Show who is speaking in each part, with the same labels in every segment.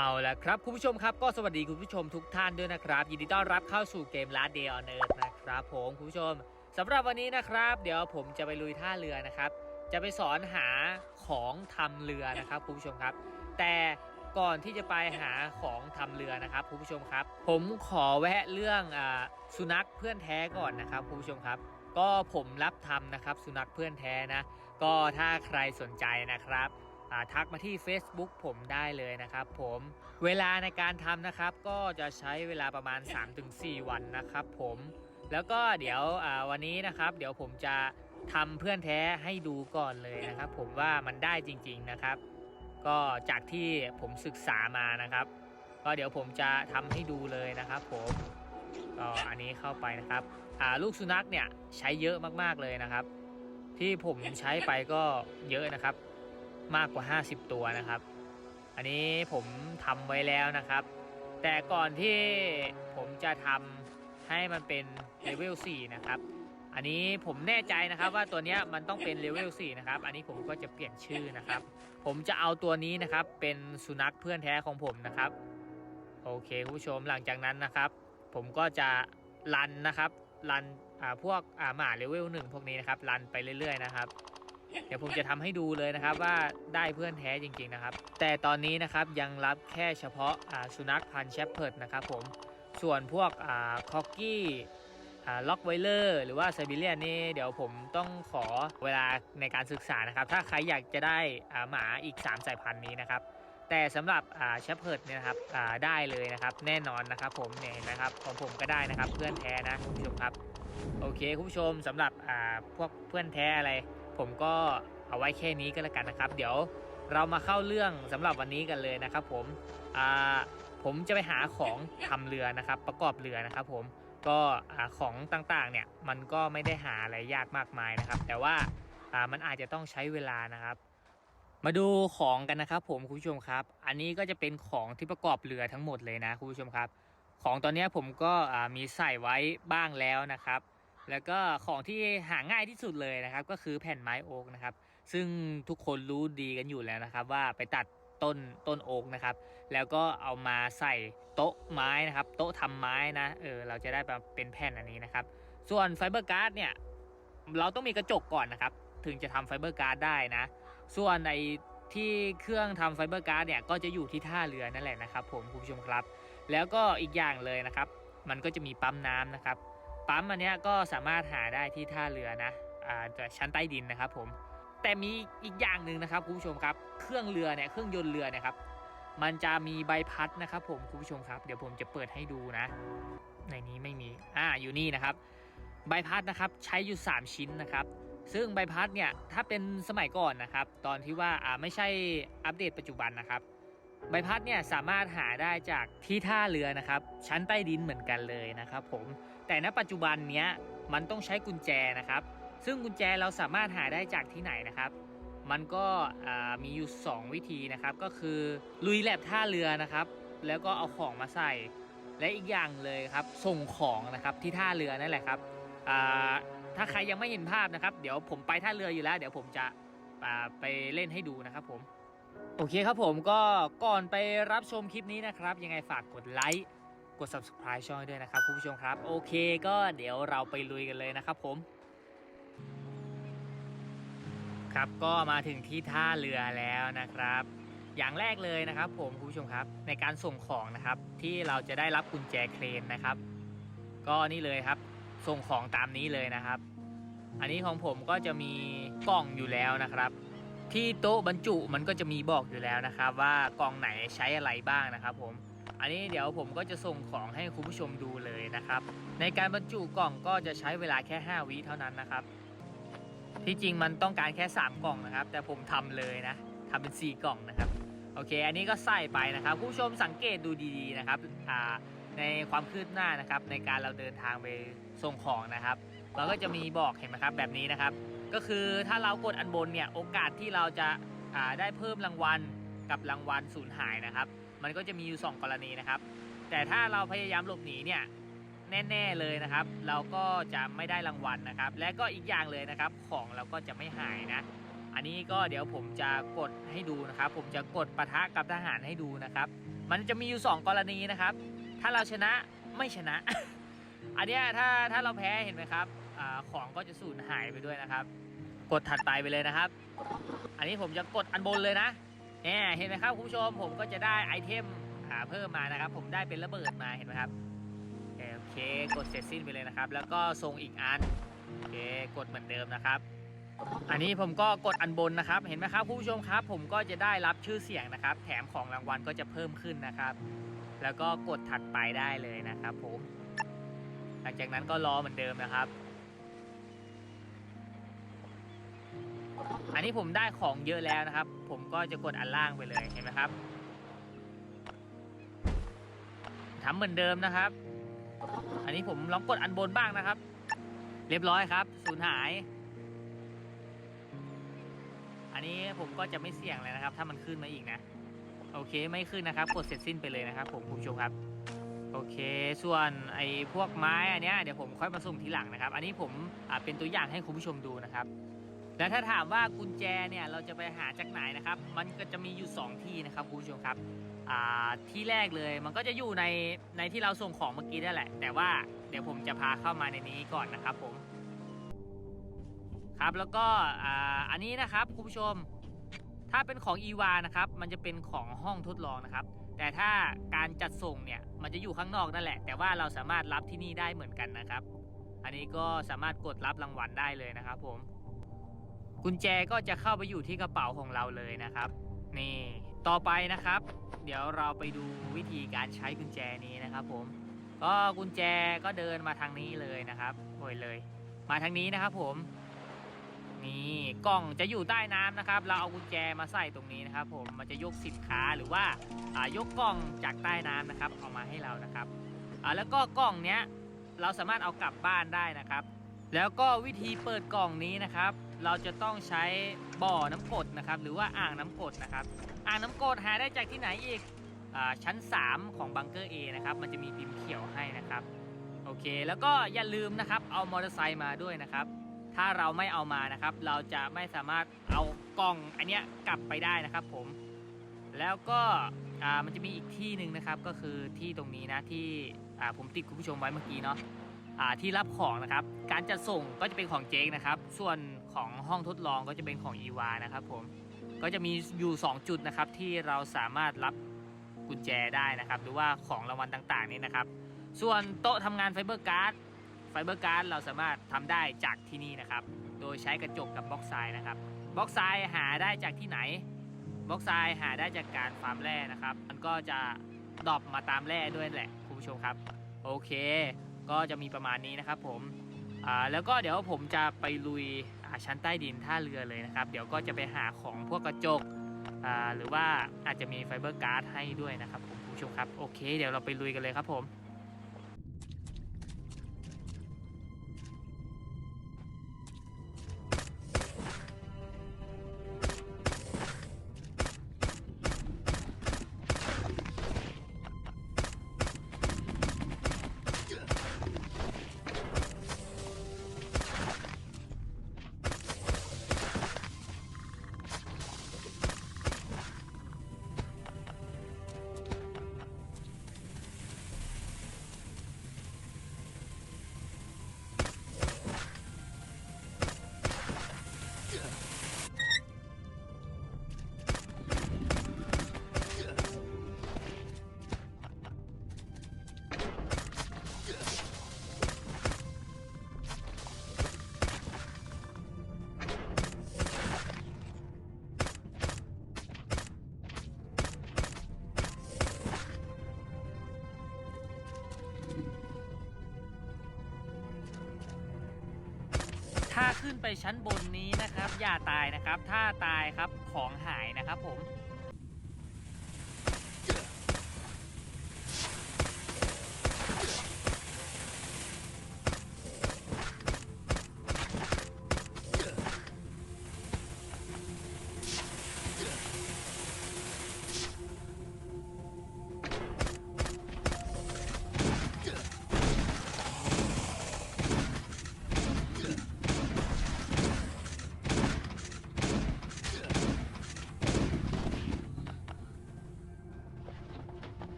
Speaker 1: เอาละครับ คุณผู้ชมครับก็สวัสดีคุณผู้ชมทุกท่านด้วยนะครับ ยินดีต้อนรับเข้าสู่เกม Last Day on Earth นะครับผมคุณผู้ชมสำหรับวันนี้นะครับ เดี๋ยวผมจะไปลุยท่าเรือนะครับ จะไปสอนหาของทำเรือนะครับคุณผู้ชมครับ แต่ก่อนที่จะไปหาของทำเรือนะครับคุณผู้ชมครับ ผมขอแวะเรื่องอสุนัขเพื่อนแท้ก่อนนะครับคุณผู้ชมครับ ก็ผมรับทำนะครับ สุนัขเพื่อนแท้นะ ก็ถ้าใครสนใจนะครับ ทักมาที่ Facebook ผมได้เลยนะครับผมเวลาในการทำนะครับ ก็จะใช้เวลาประมาณ 3-4 วันนะครับผมแล้วก็เดี๋ยววันนี้นะครับ เดี๋ยวผมจะทำเพื่อนแท้ให้ดูก่อนเลยนะครับ ผมว่ามันได้จริง ๆนะครับ ก็จากที่ผมศึกษามานะครับ ก็เดี๋ยวผมจะทำให้ดูเลยนะครับผมก็อันนี้เข้าไปนะครับลูกสุนัขเนี่ยใช้เยอะมากๆเลยนะครับ ที่ผมใช้ไปก็เยอะนะครับ มากกว่า 50 ตัวนะครับ อันนี้ผมทำไว้แล้วนะครับ แต่ก่อนที่ผมจะทำให้มันเป็นเลเวล4นะครับ อันนี้ผมแน่ใจนะครับว่าตัวนี้มันต้องเป็นเลเวล4นะครับ อันนี้ผมก็จะเปลี่ยนชื่อนะครับ ผมจะเอาตัวนี้นะครับ เป็นสุนัขเพื่อนแท้ของผมนะครับ โอเคคุณผู้ชมหลังจากนั้นนะครับ ผมก็จะรันนะครับรันอ่าพวกอ่าหมาเลเวลหนึ่งพวกนี้นะครับรันไปเรื่อย ๆ นะครับ เดี๋ยวผมจะทำให้ดูเลยนะครับว่าได้เพื่อนแท้จริงๆนะครับ แต่ตอนนี้นะครับยังรับแค่เฉพาะสุนัขพันธุ์แชปเพิร์ดนะครับผมส่วนพวกคอกกี้ล็อกไวเลอร์หรือว่าไซบีเรียนนี่เดี๋ยวผมต้องขอเวลาในการศึกษานะครับ ถ้าใครอยากจะได้หมาอีก 3 สายพันธุ์นี้นะครับ แต่สำหรับอ่าแชปเพิร์ดเนี่ยนะครับได้เลยนะครับ แน่นอนนะครับผมเนี่ยนไหมครับของผมก็ได้นะครับเพื่อนแท้นะคุณผู้ชมครับ โอเคคุณผู้ชมสำหรับพวกเพื่อนแท้อะไร ผมก็เอาไว้แค่นี้ก็แล้วกันนะครับ เดี๋ยวเรามาเข้าเรื่องสำหรับวันนี้กันเลยนะครับ ผมผมจะไปหาของทำเรือนะครับ ประกอบเรือนะครับ ผมก็ของต่างๆเนี่ยมันก็ไม่ได้หาอะไรยากมากมายนะครับ แต่ว่ามันอาจจะต้องใช้เวลานะครับ มาดูของกันนะครับผมคุณผู้ชมครับ อันนี้ก็จะเป็นของที่ประกอบเรือทั้งหมดเลยนะคุณผู้ชมครับ ของตอนนี้ผมก็มีใส่ไว้บ้างแล้วนะครับ แล้วก็ของที่หาง่ายที่สุดเลยนะครับ ก็คือแผ่นไม้โอ๊กนะครับ ซึ่งทุกคนรู้ดีกันอยู่แล้วนะครับ ว่าไปตัดต้นต้นโอ๊กนะครับ แล้วก็เอามาใส่โต๊ะไม้นะครับ โต๊ะทำไม้นะเออเราจะได้เป็นแผ่นอันนี้นะครับ ส่วนไฟเบอร์การ์ดเนี่ยเราต้องมีกระจกก่อนนะครับ ถึงจะทำไฟเบอร์การ์ดได้นะ ส่วนในที่เครื่องทำไฟเบอร์การ์ดเนี่ยก็จะอยู่ที่ท่าเรือนั่นแหละนะครับ ผมคุณผู้ชมครับ แล้วก็อีกอย่างเลยนะครับ มันก็จะมีปั๊มน้ำนะครับ ปั๊มอันนี้ก็สามารถหาได้ที่ท่าเรือนะอ่าแต่ชั้นใต้ดินนะครับผมแต่มีอีกอย่างหนึ่งนะครับคุณผู้ชมครับ เครื่องเรือเนี่ยเครื่องยนต์เรือเนี่ยครับ มันจะมีใบพัดนะครับผมคุณผู้ชมครับ เดี๋ยวผมจะเปิดให้ดูนะ ในนี้ไม่มีอ่าอยู่นี่นะครับ ใบพัดนะครับใช้อยู่ 3 ชิ้นนะครับ ซึ่งใบพัดเนี่ยถ้าเป็นสมัยก่อนนะครับ ตอนที่ว่าอ่าไม่ใช่อัปเดตปัจจุบันนะครับใบพัดเนี่ยสามารถหาได้จากที่ท่าเรือนะครับ ชั้นใต้ดินเหมือนกันเลยนะครับ ผม แต่ณปัจจุบันเนี้ยมันต้องใช้กุญแจนะครับ ซึ่งกุญแจเราสามารถหาได้จากที่ไหนนะครับ มันก็มีอยู่ 2 วิธีนะครับ ก็คือลุยแลบท่าเรือนะครับ แล้วก็เอาของมาใส่ และอีกอย่างเลยครับ ส่งของนะครับที่ท่าเรือนั่นแหละครับถ้าใครยังไม่เห็นภาพนะครับ เดี๋ยวผมไปท่าเรืออยู่แล้ว เดี๋ยวผมจะไปเล่นให้ดูนะครับผม โอเคครับผมก็ก่อนไปรับชมคลิปนี้นะครับ ยังไงฝากกดไลค์ กด subscribe ช่องด้วยนะครับคุณผู้ชมครับ โอเคก็เดี๋ยวเราไปลุยกันเลยนะครับผมครับก็มาถึงที่ท่าเรือแล้วนะครับ อย่างแรกเลยนะครับ ผมคุณผู้ชมครับ ในการส่งของนะครับ ที่เราจะได้รับกุญแจเครนนะครับ ก็นี่เลยครับ ส่งของตามนี้เลยนะครับ อันนี้ของผมก็จะมีกล่องอยู่แล้วนะครับ ที่โต๊ะบรรจุมันก็จะมีบอกอยู่แล้วนะครับ ว่ากล่องไหนใช้อะไรบ้างนะครับ ผม อันนี้เดี๋ยวผมก็จะส่งของให้คุณผู้ชมดูเลยนะครับ ในการบรรจุกล่องก็จะใช้เวลาแค่ 5วิเท่านั้นนะครับ ที่จริงมันต้องการแค่ 3 กล่องนะครับ แต่ผมทำเลยนะทำเป็น 4 กล่องนะครับโอเค อันนี้ก็ใส่ไปนะครับคุณผู้ชมสังเกตดูดีๆนะครับในความคืบหน้านะครับในการเราเดินทางไปส่งของนะครับ เราก็จะมีบอกเห็นไหมครับแบบนี้นะครับ ก็คือถ้าเรากดอันบนเนี่ยโอกาสที่เราจะาได้เพิ่มรางวัลกับรางวัลสูญหายนะครับ มันก็จะมีอยู่ 2 กรณีนะครับ แต่ถ้าเราพยายามหลบหนีเนี่ยแน่ๆเลยนะครับ เราก็จะไม่ได้รางวัลนะครับ และก็อีกอย่างเลยนะครับ ของเราก็จะไม่หายนะ อันนี้ก็เดี๋ยวผมจะกดให้ดูนะครับ ผมจะกดปะทะกับทหารให้ดูนะครับ มันจะมีอยู่ 2 กรณีนะครับ ถ้าเราชนะไม่ชนะ อันนี้ถ้าถ้าเราแพ้เห็นไหมครับอของก็จะสูญหายไปด้วยนะครับ กดถัดไปไปเลยนะครับ อันนี้ผมจะกดอันบนเลยนะ เนี่ยเห็นไหมครับคุณผู้ชมผมก็จะได้ไอเทมเพิ่มมานะครับ ผมได้เป็นระเบิดมาเห็นไหมครับโอเคกดเสร็จสิ้นไปเลยนะครับ แล้วก็ส่งอีกอันโอเคกดเหมือนเดิมนะครับ อันนี้ผมก็กดอันบนนะครับ เห็นไหมครับคุณผู้ชมครับ ผมก็จะได้รับชื่อเสียงนะครับ แถมของรางวัลก็จะเพิ่มขึ้นนะครับ แล้วก็กดถัดไปได้เลยนะครับ ผม หลังจากนั้นก็รอเหมือนเดิมนะครับ อันนี้ผมได้ของเยอะแล้วนะครับ ผมก็จะกดอันล่างไปเลยเห็นไหมครับทำเหมือนเดิมนะครับ อันนี้ผมลองกดอันบนบ้างนะครับ เรียบร้อยครับสูญหาย อันนี้ผมก็จะไม่เสี่ยงเลยนะครับ ถ้ามันขึ้นมาอีกนะ โอเคไม่ขึ้นนะครับ กดเสร็จสิ้นไปเลยนะครับ ผมคุณผู้ชมครับ โอเค ส่วนไอ้พวกไม้อันเนี้ยเดี๋ยวผมค่อยมาส่งทีหลังนะครับ อันนี้ผมเป็นตัวอย่างให้คุณผู้ชมดูนะครับ และถ้าถามว่ากุญแจเนี่ยเราจะไปหาจากไหนนะครับ มันก็จะมีอยู่ 2 ที่นะครับคุณผู้ชมครับที่แรกเลยมันก็จะอยู่ในในที่เราส่งของเมื่อกี้นั่นแหละ แต่ว่าเดี๋ยวผมจะพาเข้ามาในนี้ก่อนนะครับผมครับแล้วก็อันนี้นะครับคุณผู้ชม ถ้าเป็นของ e v a นะครับมันจะเป็นของห้องทดลองนะครับ แต่ถ้าการจัดส่งเนี่ยมันจะอยู่ข้างนอกนั่นแหละ แต่ว่าเราสามารถรับที่นี่ได้เหมือนกันนะครับ อันนี้ก็สามารถกดรับรางวัลได้เลยนะครับผม กุญแจก็จะเข้าไปอยู่ที่กระเป๋าของเราเลยนะครับ นี่ต่อไปนะครับ เดี๋ยวเราไปดูวิธีการใช้กุญแจนี้นะครับ ผม ก็กุญแจก็เดินมาทางนี้เลยนะครับโอ้ยเลย มาทางนี้นะครับ ผม นี่กล่องจะอยู่ใต้น้ำนะครับ เราเอากุญแจมาใส่ตรงนี้นะครับ ผมมันจะยกสินค้าหรือว่าอ่ายกกล่องจากใต้น้ำนะครับ เอามาให้เรานะครับอ่าแล้วก็กล่องเนี้ยเราสามารถเอากลับบ้านได้นะครับ แล้วก็วิธีเปิดกล่องนี้นะครับ เราจะต้องใช้บ่อน้ำกดนะครับ หรือว่าอ่างน้ำกดนะครับ อ่างน้ำกดหาได้จากที่ไหนอีกอชั้น 3 ของบังเกอร์ A นะครับ มันจะมีพิมพ์เขียวให้นะครับ โอเค แล้วก็อย่าลืมนะครับ เอามอเตอร์ไซค์มาด้วยนะครับ ถ้าเราไม่เอามานะครับ เราจะไม่สามารถเอากล่องอันเนี้ยกลับไปได้นะครับ ผม แล้วก็มันจะมีอีกที่หนึ่งนะครับ ก็คือที่ตรงนี้นะที่ผมติดคุณผู้ชมไว้เมื่อกี้เนาะที่รับของนะครับ การจัดส่งก็จะเป็นของเจ๊กนะครับ ส่วน ของห้องทดลองก็จะเป็นของอีวานะครับผมก็จะมีอยู่ 2 จุดนะครับที่เราสามารถรับกุญแจได้นะครับ หรือว่าของรางวัลต่างๆนี้นะครับ ส่วนโต๊ะทำงานไฟเบอร์การ์ดไฟเบอร์การ์ดเราสามารถทำได้จากที่นี่นะครับ โดยใช้กระจกกับบล็อกทรายนะครับบล็อกทรายหาได้จากที่ไหนบล็อกทรายหาได้จากการฟาร์มแร่นะครับ มันก็จะดรอปมาตามแร่ด้วยแหละคุณผู้ชมครับ โอเค ก็จะมีประมาณนี้นะครับผมอ่าแล้วก็เดี๋ยวผมจะไปลุย ชั้นใต้ดินท่าเรือเลยนะครับ เดี๋ยวก็จะไปหาของพวกกระจกหรือว่าอาจจะมีไฟเบอร์การ์ดให้ด้วยนะครับผมคุณผู้ชมครับ โอเค เดี๋ยวเราไปลุยกันเลยครับผม ไปชั้นบนนี้นะครับ อย่าตายนะครับ ถ้าตายครับของหายนะครับผม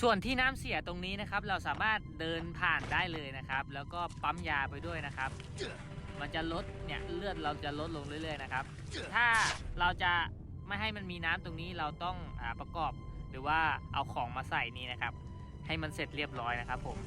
Speaker 1: ส่วนที่น้ำเสียตรงนี้นะครับ เราสามารถเดินผ่านได้เลยนะครับ แล้วก็ปั๊มยาไปด้วยนะครับ มันจะลดเนี่ยเลือดเราจะลดลงเรื่อยๆนะครับ ถ้าเราจะไม่ให้มันมีน้ำตรงนี้เราต้องอประกอบหรือว่าเอาของมาใส่นี่นะครับ ให้มันเสร็จเรียบร้อยนะครับผม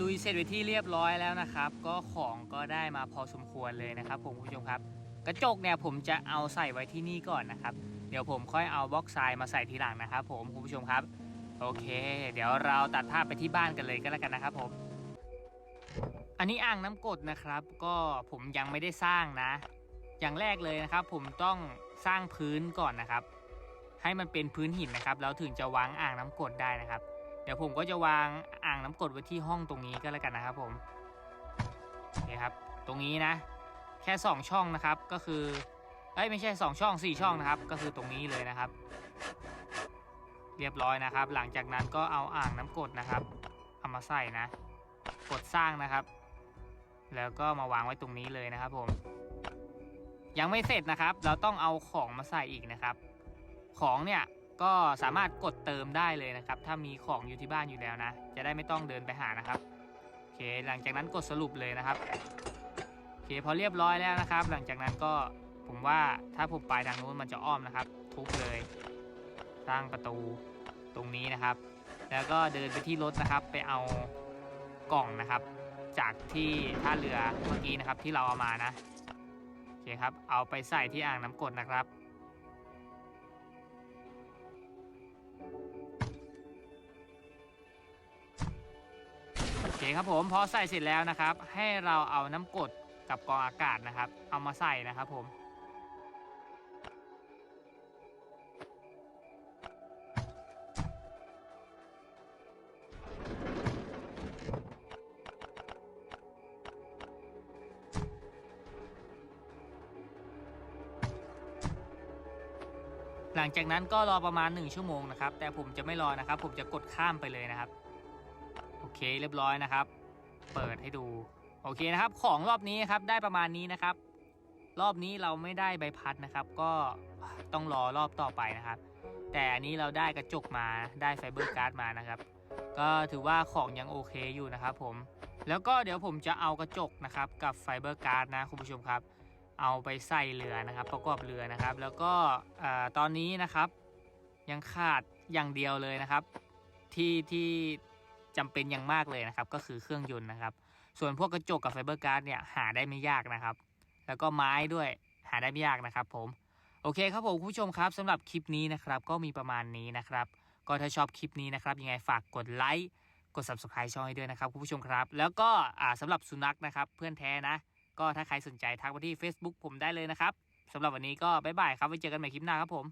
Speaker 1: ลุยเสร็จไปที่เรียบร้อยแล้วนะครับ ก็ของก็ได้มาพอสมควรเลยนะครับผมคุณผู้ชมครับ กระจกเนี่ยผมจะเอาใส่ไว้ที่นี่ก่อนนะครับ เดี๋ยวผมค่อยเอาบล็อกทรายมาใส่ทีหลังนะครับ ผมคุณผู้ชมครับ โอเค เดี๋ยวเราตัดภาพไปที่บ้านกันเลยก็แล้วกันนะครับผมอันนี้อ่างน้ำกรดนะครับ ก็ผมยังไม่ได้สร้างนะ อย่างแรกเลยนะครับ ผมต้องสร้างพื้นก่อนนะครับ ให้มันเป็นพื้นหินนะครับแล้วถึงจะวางอ่างน้ำกรดได้นะครับ เดี๋ยวผมก็จะวางางน้ำกดไว้ที่ห้องตรงนี้ก็แล้วกันนะครับผมโอเคครับ ตรงนี้นะ แค่ 2 ช่องนะครับก็คือเอ้ยไม่ใช่ 2 ช่อง 4 ช่องนะครับ ก็คือตรงนี้เลยนะครับ เรียบร้อยนะครับ หลังจากนั้นก็เอาอ่างน้ำกดนะครับเอามาใส่นะ กดสร้างนะครับ แล้วก็มาวางไว้ตรงนี้เลยนะครับผม ยังไม่เสร็จนะครับ เราต้องเอาของมาใส่อีกนะครับ ของเนี่ย ก็สามารถกดเติมได้เลยนะครับ ถ้ามีของอยู่ที่บ้านอยู่แล้วนะ จะได้ไม่ต้องเดินไปหานะครับโอเคหลังจากนั้นกดสรุปเลยนะครับโอเคพอเรียบร้อยแล้วนะครับ หลังจากนั้นก็ผมว่าถ้าผมไปทางนู้นมันจะอ้อมนะครับ ทุบเลย สร้างประตูตรงนี้นะครับ แล้วก็เดินไปที่รถนะครับ ไปเอากล่องนะครับ จากที่ท่าเรือเมื่อกี้นะครับที่เราเอามานะโอเคครับ เอาไปใส่ที่อ่างน้ำกดนะครับ เคครับผมพอใส่เสร็จแล้วนะครับ ให้เราเอาน้ำกดกับกองอากาศนะครับ เอามาใส่นะครับผมหลังจากนั้นก็รอประมาณ 1 ชั่วโมงนะครับ แต่ผมจะไม่รอนะครับ ผมจะกดข้ามไปเลยนะครับ เคเรียบร้อยนะครับ เปิดให้ดู โอเคนะครับ ของรอบนี้ครับได้ประมาณนี้นะครับ รอบนี้เราไม่ได้ใบพัดนะครับ ก็ต้องรอรอบต่อไปนะครับ แต่อันนี้เราได้กระจกมาได้ไฟเบอร์การ์ดมานะครับ ก็ถือว่าของยังโอเคอยู่นะครับผมแล้วก็เดี๋ยวผมจะเอากระจกนะครับกับไฟเบอร์การ์ดนะคุณผู้ชมครับ เอาไปใส่เรือนะครับ ประกอบเรือนะครับ แล้วก็ตอนนี้นะครับยังขาดอย่างเดียวเลยนะครับ ที่ที่ จำเป็นอย่างมากเลยนะครับ ก็คือเครื่องยนต์นะครับ ส่วนพวกกระจกกับไฟเบอร์การ์ดเนี่ยหาได้ไม่ยากนะครับ แล้วก็ไม้ด้วยหาได้ไม่ยากนะครับ ผม โอเคครับผมผู้ชมครับสำหรับคลิปนี้นะครับ ก็มีประมาณนี้นะครับ ก็ถ้าชอบคลิปนี้นะครับยังไงฝากกดไลค์กด subscribe ช่องให้ด้วยนะครับคุณผู้ชมครับ แล้วก็อ่าสำหรับสุนัขนะครับ เพื่อนแท้นะ ก็ถ้าใครสนใจทักมาที่ Facebook ผมได้เลยนะครับสำหรับวันนี้ก็บ๊ายบายครับไว้เจอกันใหม่คลิปหน้าครับผม